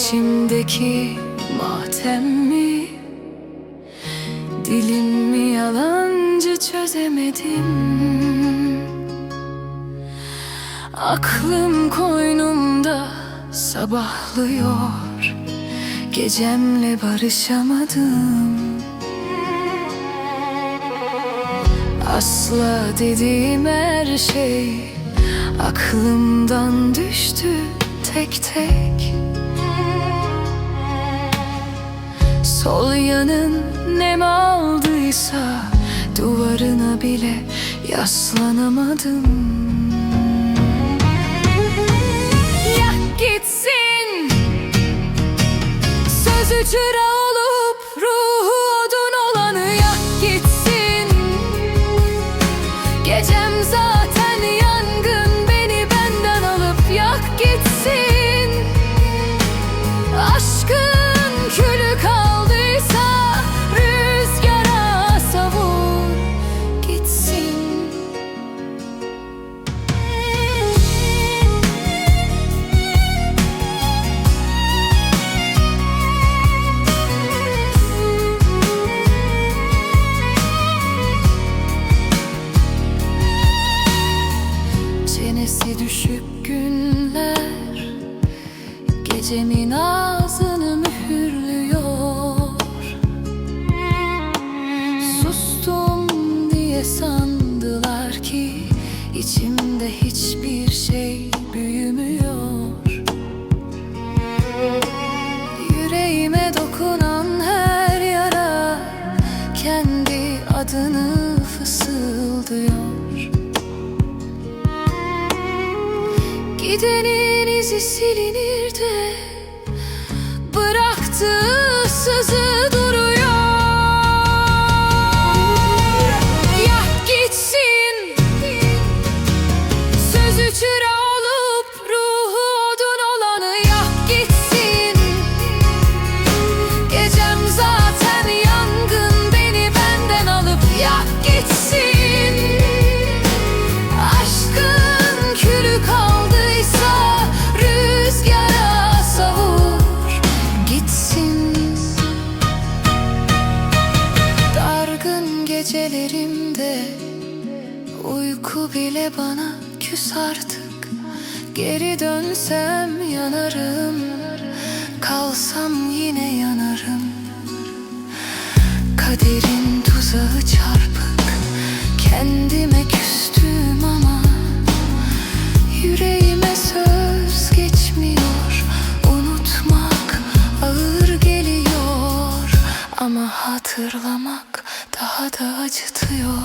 İçimdeki matem mi? Dilim mi yalancı çözemedim. Aklım koynumda sabahlıyor. Gecemle barışamadım. Asla dediğim her şey Aklımdan düştü tek tek Sol yanın nem aldıysa Duvarına bile yaslanamadım. Yak gitsin Sözü çıra Gecemin ağzını mühürlüyor. Sustum diye sandılar ki içimde hiçbir Gidenin izi silinir de Bıraktığı gecelerimde uyku bile bana küs artık. Geri dönsem yanarım Kalsam yine yanarım. Kaderin tuzağı çarpık Kendime küstüm ama Yüreğime söz geçmiyor. Unutmak ağır geliyor Ama hatırlamak daha da acıtıyor